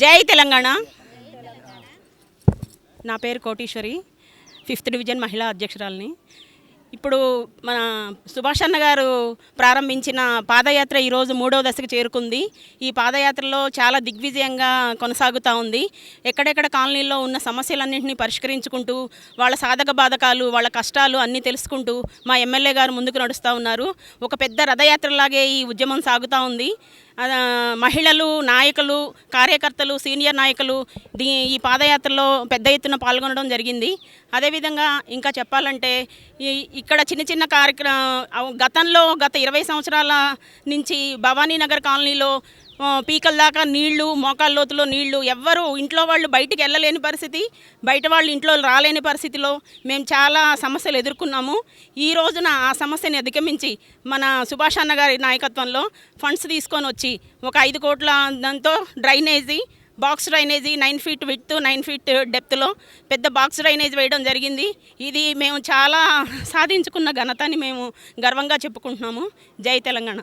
జై తెలంగాణ. నా పేరు కోటీశ్వరి ఫిఫ్త్ డివిజన్ మహిళా అధ్యక్షురాలని. ఇప్పుడు మన సుభాష్ అన్న గారు ప్రారంభించిన పాదయాత్ర ఈరోజు మూడవ దశకు చేరుకుంది. ఈ పాదయాత్రలో చాలా దిగ్విజయంగా కొనసాగుతూ ఉంది. ఎక్కడెక్కడ కాలనీల్లో ఉన్న సమస్యలన్నింటినీ పరిష్కరించుకుంటూ వాళ్ళ సాధక బాధకాలు వాళ్ళ కష్టాలు అన్నీ తెలుసుకుంటూ మా ఎమ్మెల్యే గారు ముందుకు నడుస్తూ ఉన్నారు. ఒక పెద్ద రథయాత్రలాగే ఈ ఉద్యమం సాగుతూ ఉంది. మహిళలు నాయకులు కార్యకర్తలు సీనియర్ నాయకులు దీ ఈ పాదయాత్రలో పెద్ద ఎత్తున పాల్గొనడం జరిగింది. అదేవిధంగా ఇంకా చెప్పాలంటే ఈ ఇక్కడ చిన్న చిన్న కార్యక్రమ గతంలో గత ఇరవై సంవత్సరాల నుంచి భవానీనగర్ కాలనీలో పీకల దాకా నీళ్ళు మోకాళ్ళ లోతులో నీళ్ళు. ఎవ్వరు ఇంట్లో వాళ్ళు బయటికి వెళ్ళలేని పరిస్థితి. బయట వాళ్ళు ఇంట్లో రాలేని పరిస్థితిలో మేము చాలా సమస్యలు ఎదుర్కొన్నాము. ఈ రోజున ఆ సమస్యని అధిగమించి మన సుభాష్ అన్న గారి నాయకత్వంలో ఫండ్స్ తీసుకొని వచ్చి ఒక ఐదు కోట్ల దాంతో drainage box drainage nine feet with nine feet డెప్త్లో పెద్ద బాక్స్ డ్రైనేజ్ వేయడం జరిగింది. ఇది మేము చాలా సాధించుకున్న ఘనతని మేము గర్వంగా చెప్పుకుంటున్నాము. జై తెలంగాణ!